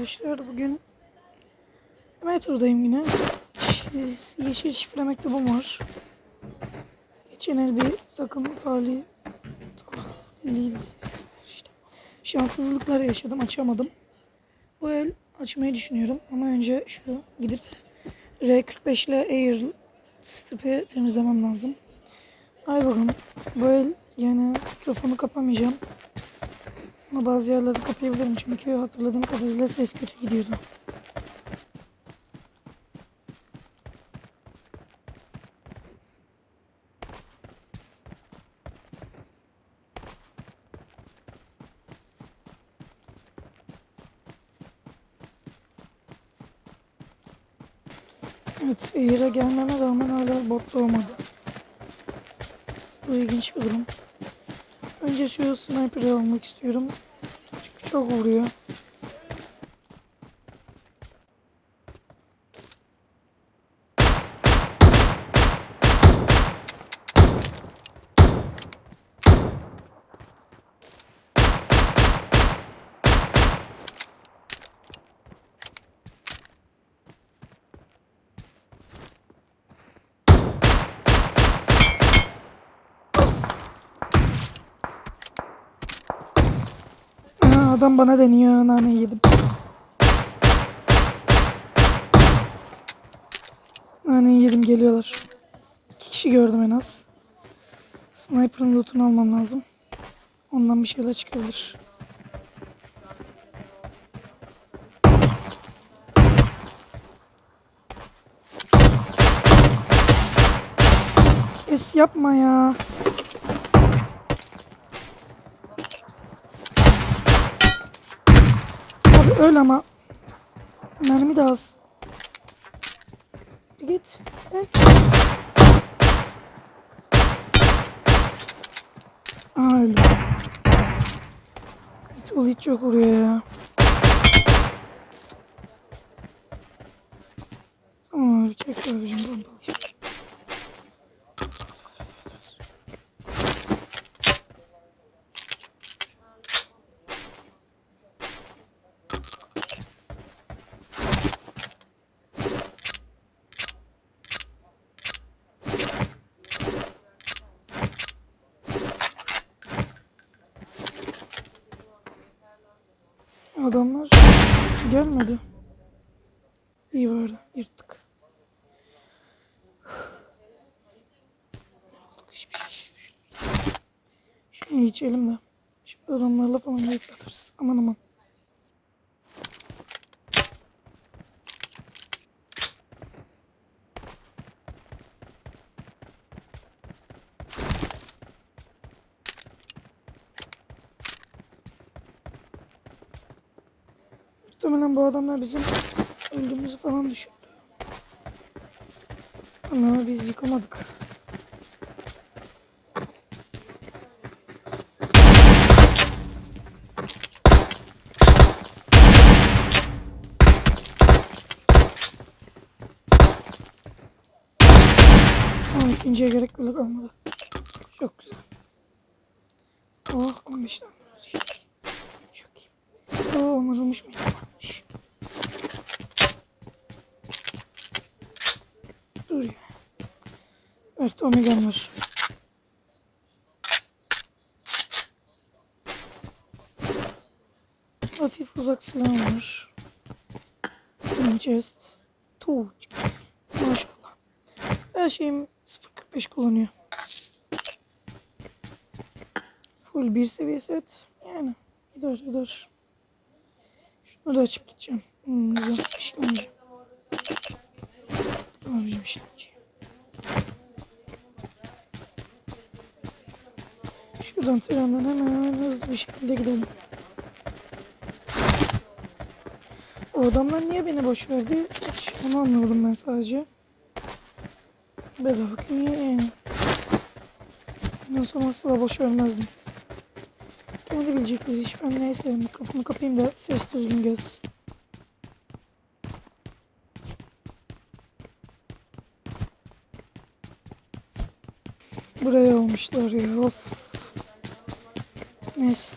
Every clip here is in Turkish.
arkadaşlar. Bugün metrodayım yine. Şi- Yeşil şifre mektubum var. Geçen el bir takım tali talihsiz işte. Şanssızlıklar yaşadım. Açamadım. Bu el açmayı düşünüyorum. Ama önce şu gidip R45 ile Air strip'i temizlemem lazım. Ay bakalım. Bu el yani mikrofonu kapamayacağım. Ama bazı yerlerde kapayabilirim çünkü hatırladığım kadarıyla ses kötü gidiyordu. Evet, Air'e gelmeme rağmen hala bot doğmadı. Bu ilginç bir durum. Önce şu sniper'ı almak istiyorum. Çünkü çok vuruyor. Aa, adam bana deniyor. Nane yedim. Nane yedim geliyorlar. İki kişi gördüm en az. Sniper'ın lootunu almam lazım. Ondan bir şeyler çıkabilir. Ses yapma ya. Öl ama. Mermi de az. Git. Evet. Aa öldü. Hiç ol hiç çok vuruyor ya. Tamam abi çek abicim pompalayayım. Adamlar gelmedi. İyi vardı. Yırttık. Hiçbir şey. Şunu içelim de. Şimdi adamlarla falan geç alırız. Aman aman. Muhtemelen bu adamlar bizim öldüğümüzü falan düşündü. Ama biz yıkamadık. Ama ikinciye gerek bile kalmadı. Çok güzel. Oh 15 tane. Çok iyi. Oo onarılmış mıydı? Varmış. Dur ya. Evet Omega'm var. Hafif uzak silahım var. Chest. Tuğ. Maşallah. Her şeyim 0.45 kullanıyor. Full bir seviye set. Yani gider gider. Şunu da açıp gideceğim. Hmm, güzel işlemci. Abicim işlemci. Şuradan trenden hemen hızlı bir şekilde gidelim. O adamlar niye beni boş verdi? Hiç onu anlamadım ben sadece. Bedava niye yani? Bundan sonra asla boş vermezdim. Kendi bilecekler iş. Ben neyse mikrofonu kapayım da ses düzgün gelsin. Buraya almışlar ya of. Neyse.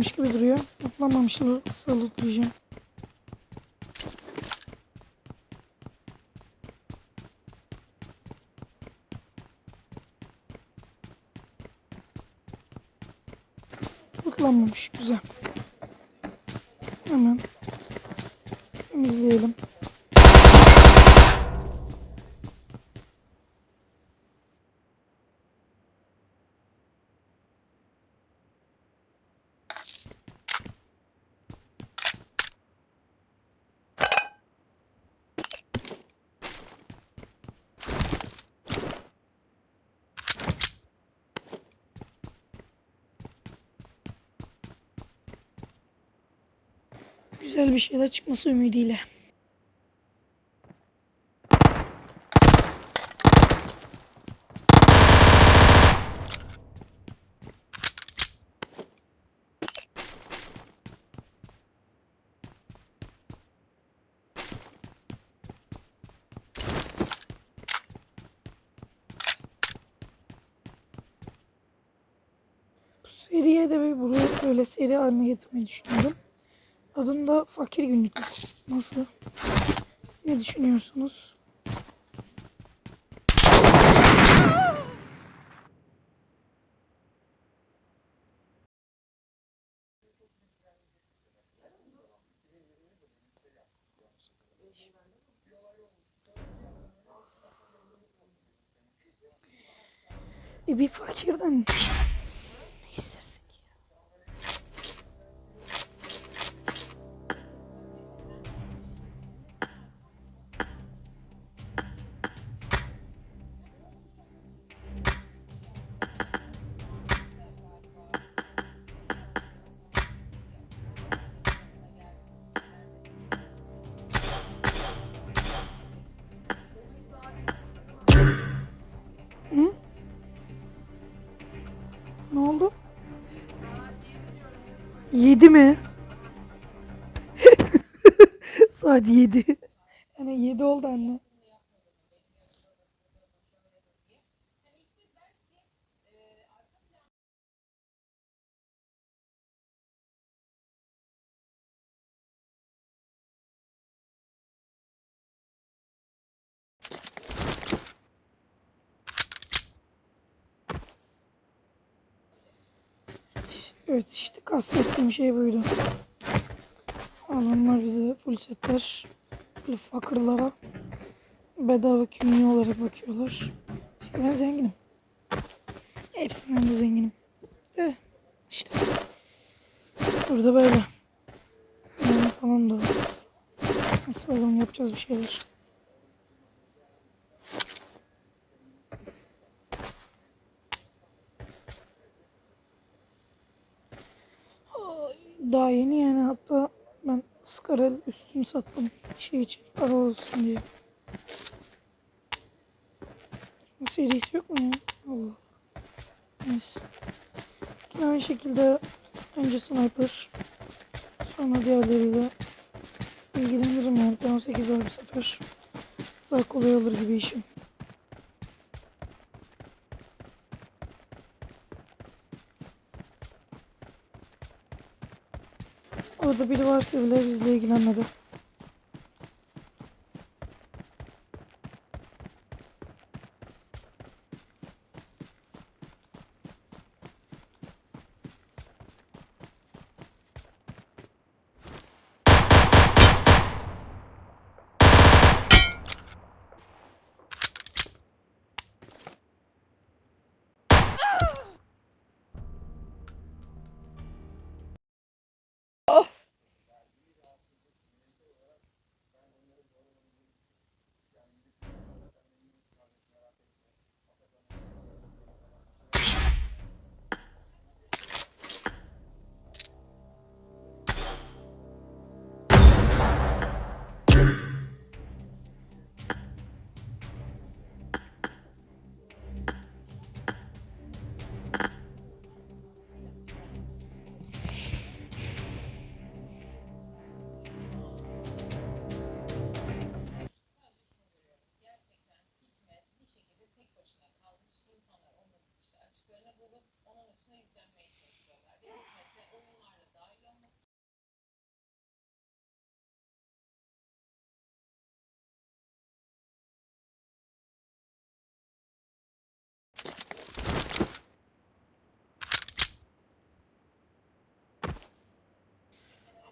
Lootlanmamış gibi duruyor. Lootlanmamış olursa lootlayacağım. Lootlanmamış. Güzel. Hemen temizleyelim. Güzel bir şeyler çıkması ümidiyle. Seriye de bir buraya böyle seri haline getirmeyi düşünüyorum. Adını da fakir günlük. Nasıl? Ne düşünüyorsunuz? E bir fakirden Yedi mi? Saat yedi. Yani yedi oldu anne. Evet işte kastettiğim şey buydu. Adamlar bize full setler, full fakirlara bedava kümye olarak bakıyorlar. İşte ben zenginim. Hepsinden de zenginim. De işte burada böyle. Yani falan da az. Neyse bakalım yapacağız bir şeyler. Ay, Daha yeni yani hatta ben Skarel üstünü sattım şey için para olsun diye. Serisi yok mu ya? Allah. Neyse. Yine aynı şekilde önce sniper sonra diğerleriyle ilgilenirim yani. P18 var bu sefer. Daha kolay olur gibi işim. Orada biri varsa bile bizle ilgilenmedi.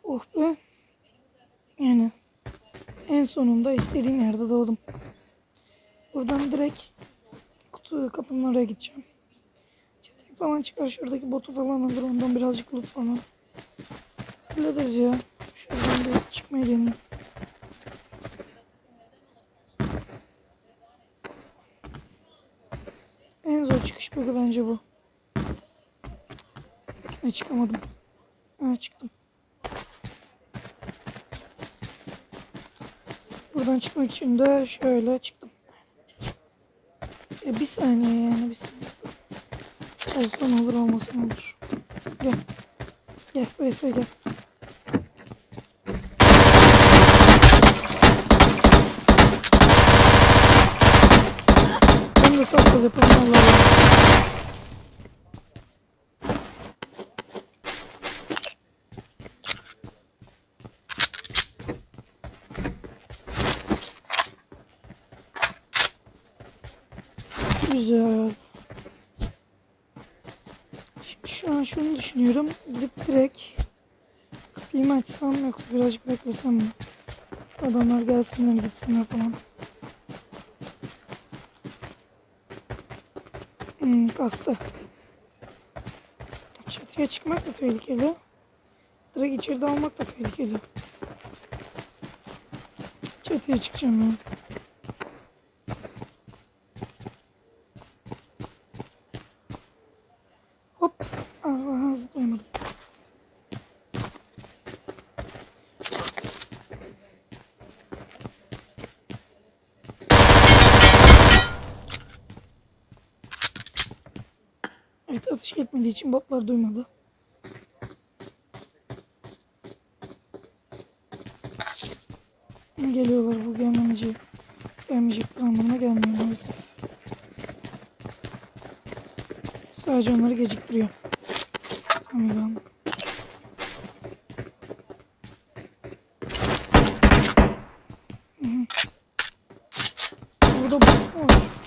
Oh be. Yani en sonunda istediğim yerde doğdum. Buradan direkt kutu kapının oraya gideceğim. Çatıya falan çıkar şuradaki botu falan alır ondan birazcık loot falan. Hallederiz ya. Şuradan bir çıkmayı deneyeyim. En zor çıkış bug'ı bence bu. Ne çıkamadım. Ha çıktım. Buradan çıkmak için de şöyle çıktım. E bir saniye yani bir saniye. Olsun olur olmasın olur. Gel. Gel VS gel. Ben de saklı yapayım Allah'ım. Güzel. Şimdi şu an şunu düşünüyorum. Gidip direkt kapıyı mı açsam yoksa birazcık beklesem mi? Adamlar gelsinler gitsinler falan. Hmm, kastı. Çatıya çıkmak da tehlikeli. Direkt içeride almak da tehlikeli. Çatıya çıkacağım ya. Etmediği için botlar duymadı. Geliyorlar bu gelmeyecek. Gelmeyecekler anlamına gelmiyor maalesef. Sadece onları geciktiriyor. Tamam. Hı hı. Burada bot mu var?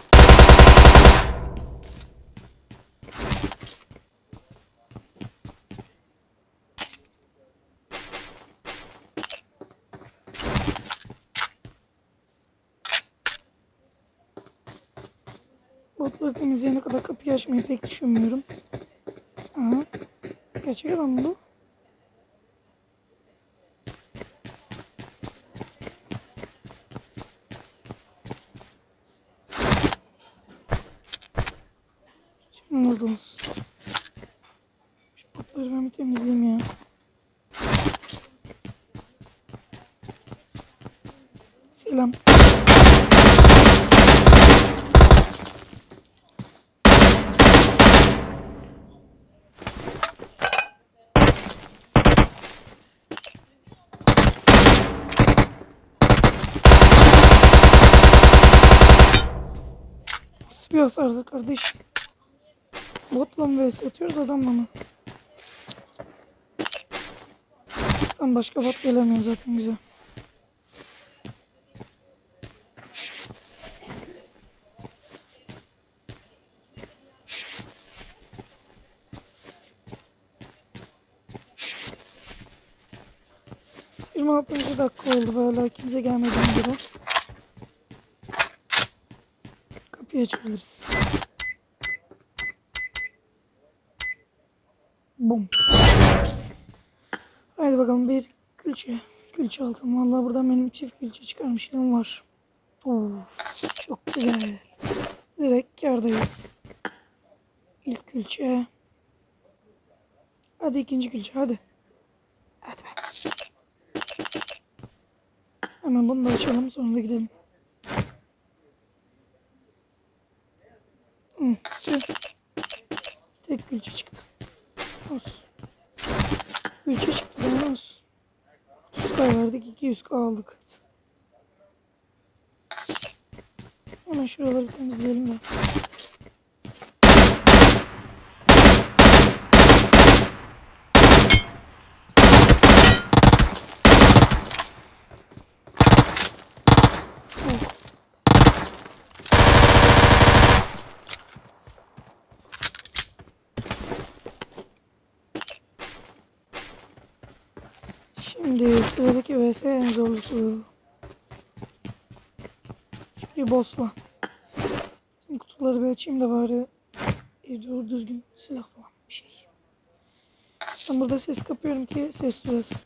Botları temizleyene kadar kapıyı açmayı pek düşünmüyorum. Aha. Gerçek adam bu? Şimdi nasıl olsun? Şu botları ben bir temizleyeyim ya. Selam. Nasıl bir hasardı kardeş? Botla mı vs atıyoruz adamla mı? Sen başka bot gelemiyor zaten güzel. Yirmi altıncı dakika oldu hala kimse gelmeden göre. Kapıyı açabiliriz. Bum. Haydi bakalım bir külçe. Külçe altın. Vallahi buradan benim çift külçe çıkarmışlığım var. Of, çok güzel. Direkt kardayız. İlk külçe. Hadi ikinci külçe hadi. Hadi be. Hemen bunu da açalım sonra da gidelim. 3'e çıktı daha olsun. 300k verdik 200k aldık. Hemen şuraları temizleyelim ben. Vs en zorlusu. Bir boss'la. Şimdi kutuları bir açayım da bari bir doğru düzgün silah falan bir şey. Ben burada ses kapıyorum ki ses duyasın.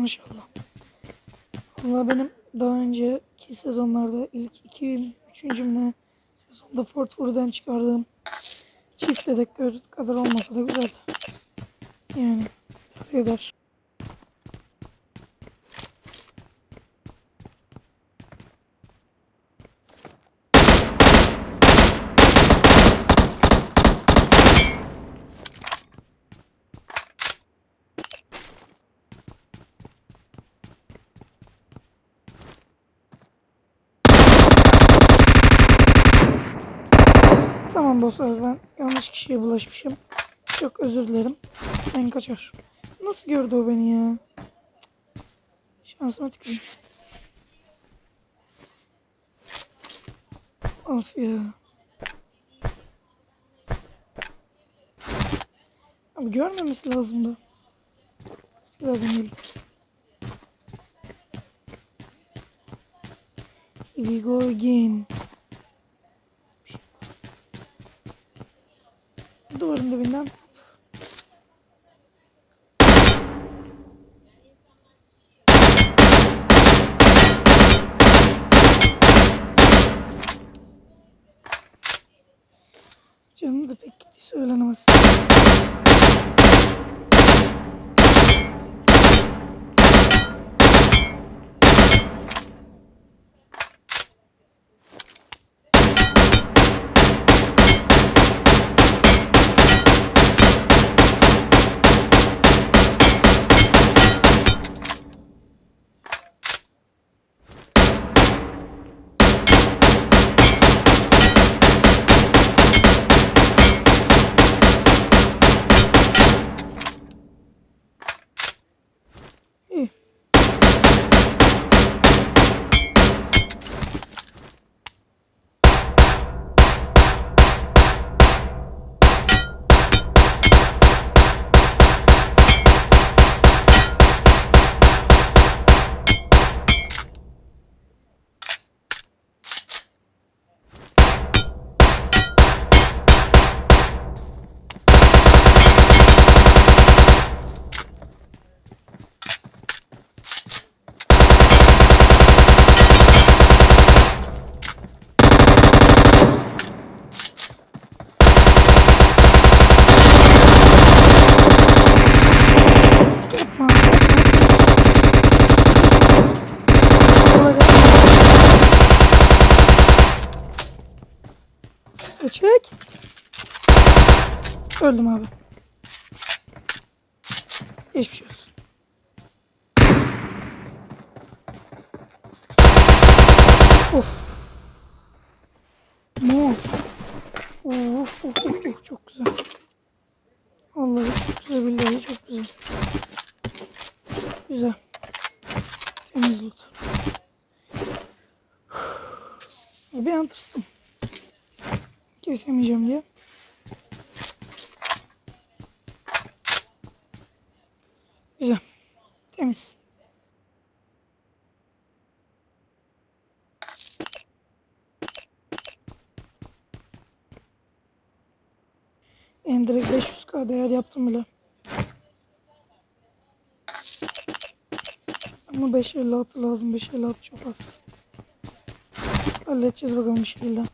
Maşallah. Valla benim daha önceki sezonlarda ilk iki, üçüncü mü ne sezonda Fort Fur'dan çıkardığım çift dedektör kadar olmasa da güzel. Yani idare eder. Tamam boss abi ben yanlış kişiye bulaşmışım. Çok özür dilerim. Ben kaçar. Nasıl gördü o beni ya? Şansıma tüküreyim. Of ya. Abi görmemesi lazımdı. Biraz deneyelim. Here we go again. Duvarın dibinden. Canım da pek gitti söylenemez. Bir an tırstım. Kesemeyeceğim diye. Güzel. Temiz. En direkt 500k değer yaptım bile. Ama 556 lazım. 556 çok az. Halledeceğiz bakalım bir şekilde.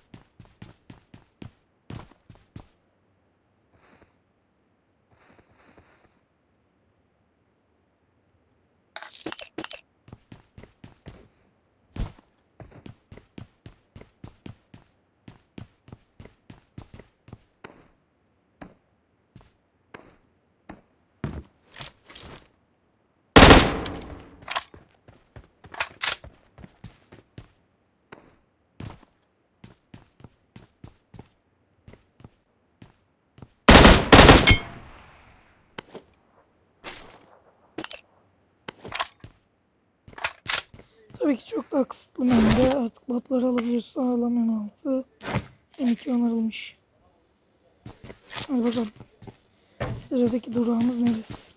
Tabii ki çok daha kısıtlı menüde artık botları alabiliyoruz. Sağlam M6. M2 onarılmış. Hadi bakalım. Sıradaki durağımız neresi?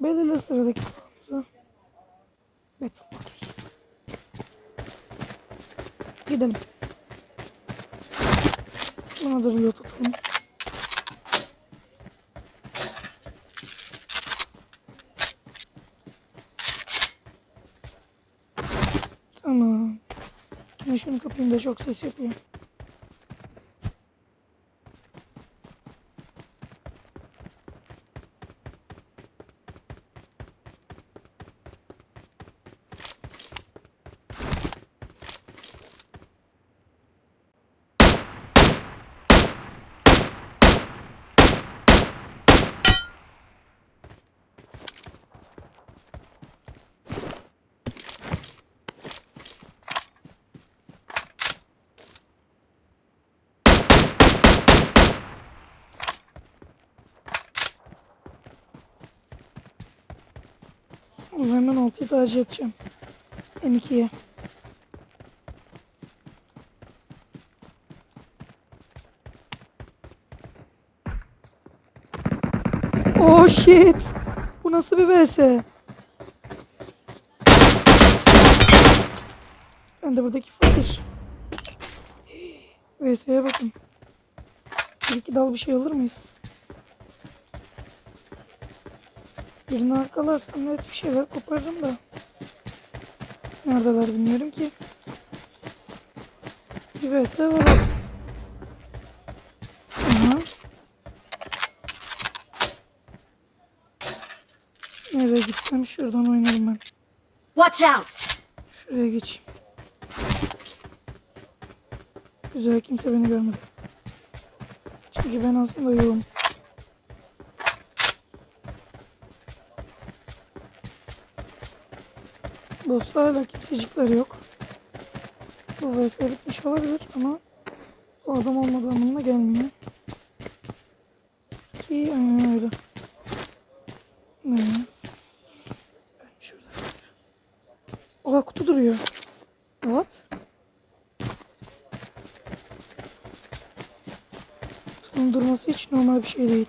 Belirle sıradaki durağımızı. Battle. Okey. Gidelim. Buna da reload atalım. Tamam. Yine şunu kapayım da çok ses yapıyor. O zaman hemen 6'yı tercih edeceğim. M2'ye. Oh shit. Bu nasıl bir vs? Ben de buradaki fakir. VS'ye bakın. Bir iki dal bir şey alır mıyız? Birini arkalarsam net bir şeyler koparırım da. Neredeler bilmiyorum ki. Bir vs var. Aha. Nereye gitsem şuradan oynarım ben. Watch out! Şuraya geçeyim. Güzel kimse beni görmedi. Çünkü ben aslında yoğum. Boss'ta hala kimsecikler yok. Bu vs bitmiş olabilir ama o adam olmadığı anlamına gelmiyor. Ki aynen öyle. Ne? Ben şurada. Oha kutu duruyor. What? Kutunun durması hiç normal bir şey değil.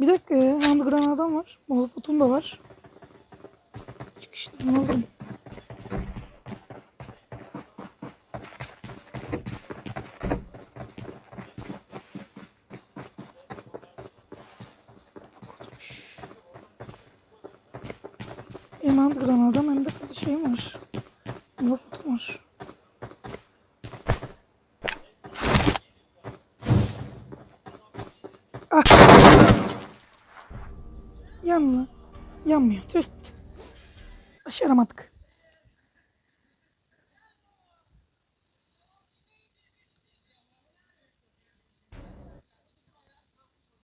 Bir dakika ya. Underground adam var. Molotot'um da var. Çıkışlarını